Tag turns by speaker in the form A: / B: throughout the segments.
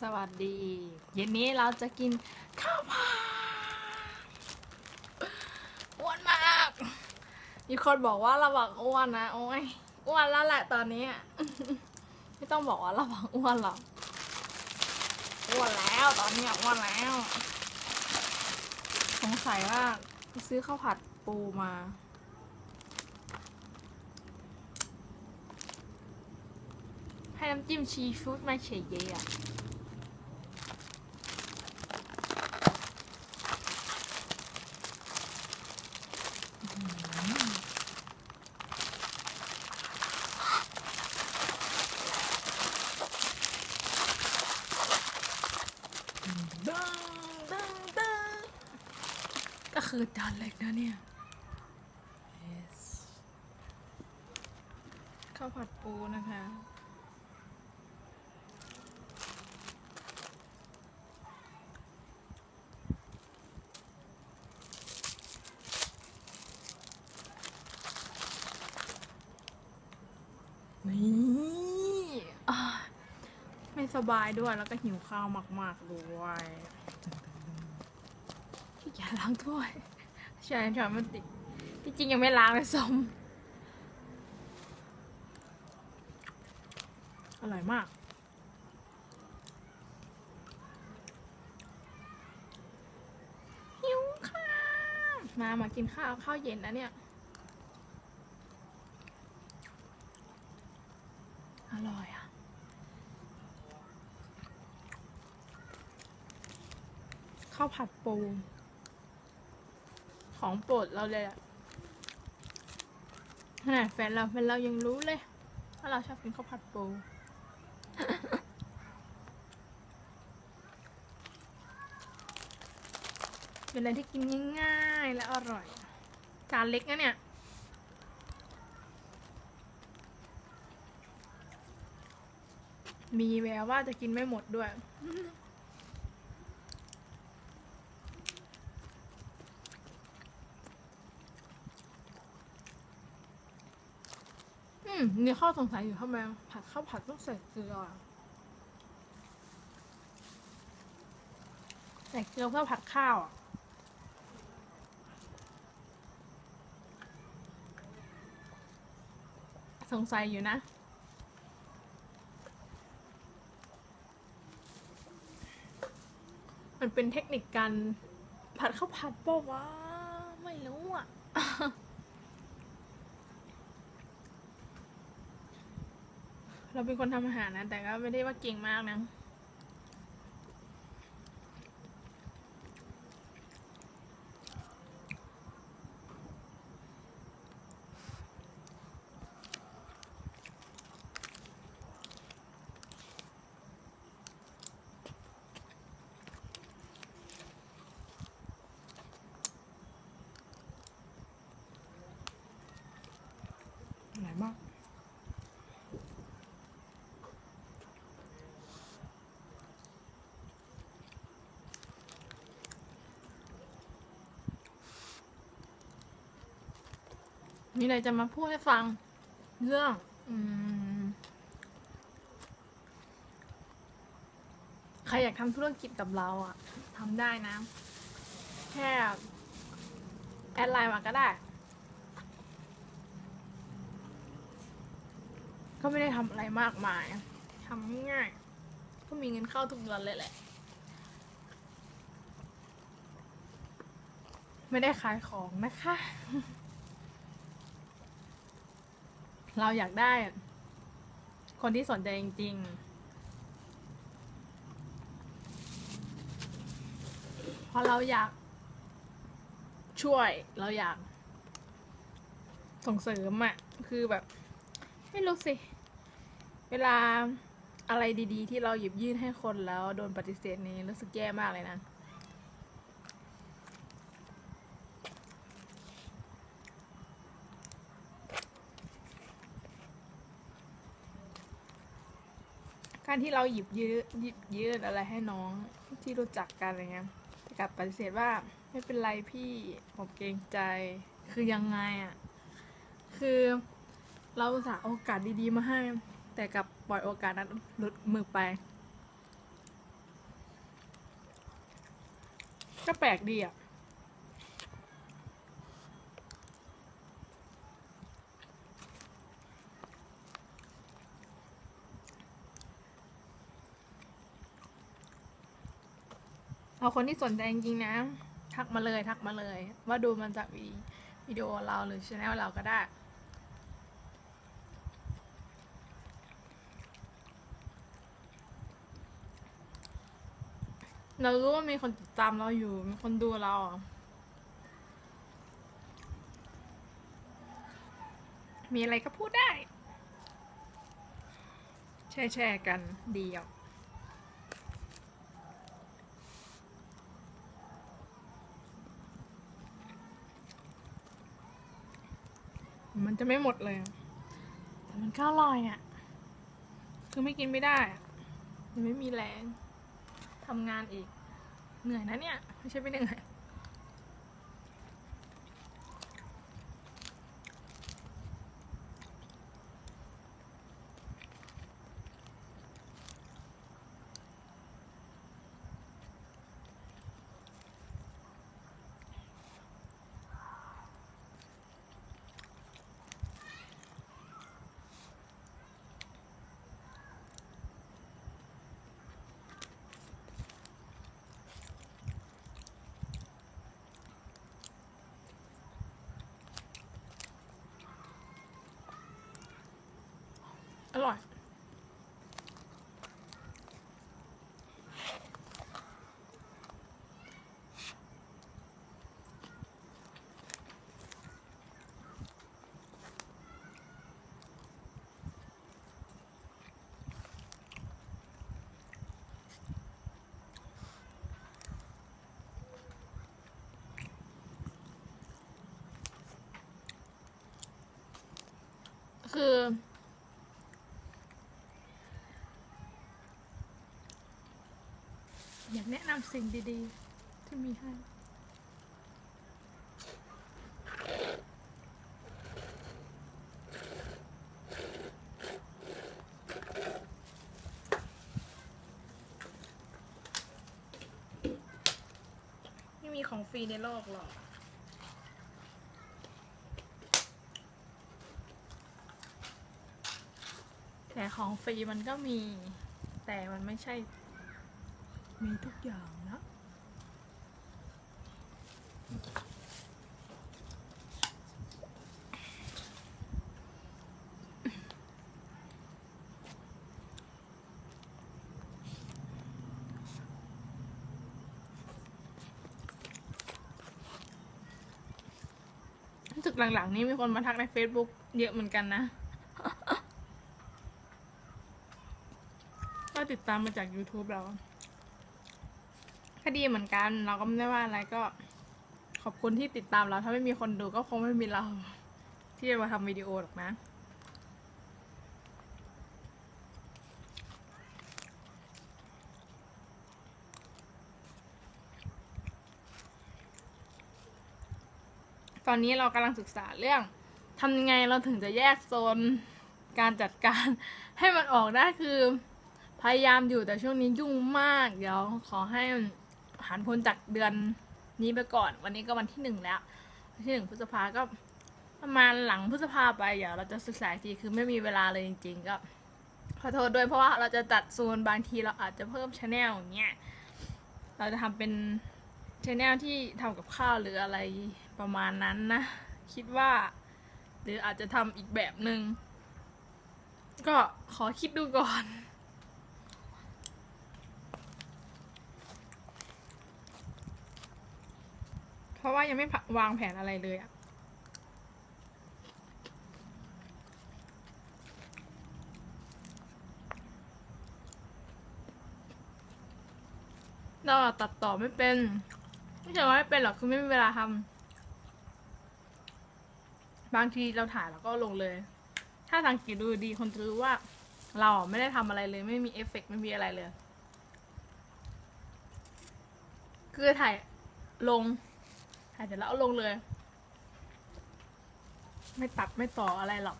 A: สวัสดี เย็นนี้เราจะกินข้าวผัดอ้วนมาก มีคนบอกว่าระวังอ้วนนะโอ้ยอ้วนแล้วแหละตอนนี้ ไม่ต้องบอกว่าระวังอ้วนหรอกอ้วนแล้วตอนนี้อ้วนแล้ว สงสัยว่าซื้อข้าวผัดปูมาให้น้ำจิ้มชีฟู้ดมาเฉยเยอะ ดึงดึงดึงก็ คือจานเล็กนะเนี่ย yes ข้าวผัดปูนะคะ นี่อะไม่สบายด้วยแล้วก็หิวข้าวมาก ๆ ด้วยขี้เกีย ล้างถ้วยใช่ค่ะมันติดที่จริงยังไม่ล้างเลยสมอร่อยมากหิวข้าวมามากินข้าวข้าวเย็นนะเนี่ยอร่อยอะข้าวผัดปู ของโปรดเราเลยอะขนาดแฟนเราแฟนเรายังรู้เลยว่าเราชอบกินข้าวผัดปูเป็นอะไรที่กินง่ายๆและอร่อย จานเล็กนะเนี่ย มีแววว่าจะกินไม่หมดด้วย มมีข้อสงสัยอยู่ทำไมผัดข้าวผัดต้องใส่เกลือใส่เกลือเพื่อผัดข้าวอะสงสัยอยู่นะ มันเป็นเทคนิคการผัดข้าวผัดป่าวะไม่รู้อะ เราเป็นคนทำอาหารนะ แต่ก็ไม่ได้ว่าเก่งมากนะ มีอะไรจะมาพูดให้ฟัง เรื่อง อืม ใครอยากทำธุรกิจกับเราอะทำได้นะ แค่ แอดไลน์มาก็ได้ ก็ไม่ได้ทำอะไรมากมายทำง่ายๆก็มีเงินเข้าทุกเดือนเลยแหละ ไม่ได้ขายของนะคะ เราอยากได้ คนที่สนใจจริง ๆ เพราะเราอยาก ช่วยเราอยาก ส่งเสริมอะ่ะ คือแบบ ไม่รู้สิ เวลาอะไรดีๆ ที่เราหยิบยื่นให้คนแล้วโดนปฏิเสธนี้รู้สึกแย่มากเลยนะ กาที่เราหยิบยืดหยิบยืดอะไรให้น้องที่รู้จักกันอะไรเงี้ยกลับปฏิเสธว่าไม่เป็นไรพี่ผมเกรงใจคือยังไงอะ่ะคือเราสาโอกาสดีๆมาให้ แต่กลับปล่อยโอกาสนั้นหลุดมือไป ก็แปลกดีอะ เอาคนที่สนใจจริงๆนะ ทักมาเลยทักมาเลย ว่าดูมันจากวีวิดีโอเราหรือช anel เราก็ได้เรารู้ว่ามีคนติดตามเราอยู่ มีคนดูเราอมีอะไรก็พูดได้ แชร์แชร์กันดีอะ มันจะไม่หมดเลยอะแต่มันก็อร่อยอะ คือไม่กินไม่ได้อะมังไม่มีแรงทำงานอีก เหนื่อยนะเนี่ย ไม่ใช่ไม่เหนื่อย อร่อย คือ อยากแนะนำสิ่งดีๆ ที่มีให้ไม่มีของฟรีในโลกหรอก แต่ของฟรีมันก็มี แต่มันไม่ใช่ มีทุกอย่างนะรู้สึกหลังๆ นี้มีคนมาทักใน Facebook เยอะเหมือนกันนะ ก็ติดตามมาจาก YouTube เรา ก็ดีเหมือนกัน เราก็ไม่ได้ว่าอะไรก็ ขอบคุณที่ติดตามเรา ถ้าไม่มีคนดูก็คงไม่มีเรา ที่จะมาทำวิดีโอหรอกนะ ตอนนี้เรากำลังศึกษาเรื่องทำยังไงเราถึงจะแยกโซนการจัดการ ให้มันออกได้คือ พยายามอยู่แต่ช่วงนี้ยุ่งมาก เดี๋ยวขอให้ ผ่านพ้นจากเดือนนี้ไปก่อน วันนี้ก็วันที่หนึ่งแล้ววันที่หนึ่งพฤษภาก็ประมาณหลังพฤษภาไปเดี๋ยวเราจะศึกษาทีคือไม่มีเวลาเลยจริง ๆ ก็ขอโทษด้วยเพราะว่าเราจะจัดโซนบางทีเราอาจจะเพิ่มชแนลอย่างเงี้ยเราจะทำเป็นชแนลที่ทำกับข้าวหรืออะไรประมาณนั้นนะ คิดว่า หรืออาจจะทำอีกแบบหนึง่งก็ขอคิดดูก่อน เพ ราะว่ายังไม่วางแผนอะไรเลยอะเราตัดต่อไม่เป็น ไม่ใช่ว่าไม่เป็นหรอกคือไม่มีเวลาทำบางทีเราถ่ายแล้วก็ลงเลย ถ้าสังเกตดูดีคนจะรู้ว่า เราไม่ได้ทำอะไรเลย ไม่มีเอฟเฟกต์ไม่มีอะไรเลย คือถ่ายลง ถ่ายเสร็จแล้วเอาลงเลย ไม่ตัดไม่ต่ออะไรหรอก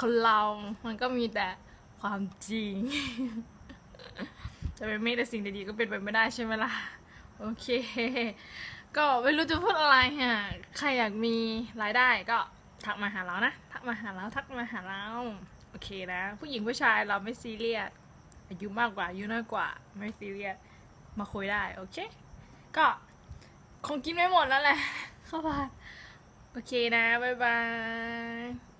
A: คนเรามันก็มีแต่ความจริง จะเป็นไม่แต่สิ่งดีๆก็เป็นไปไม่ได้ใช่ไหมล่ะ โอเค ก็ไม่รู้จะพูดอะไรฮะใครอยากมีรายได้ก็ทักมาหาเรานะ ทักมาหาเราทักมาหาเราโอเคนะ ผู้หญิงผู้ชายเราไม่ซีเรียสอายุมากกว่าอายุน้อยกว่า ไม่ซีเรียสมาคุยได้ โอเค ก็ ของกินไม่หมดแล้วแหละ เข้าไปโอเคนะ บ๊ายบาย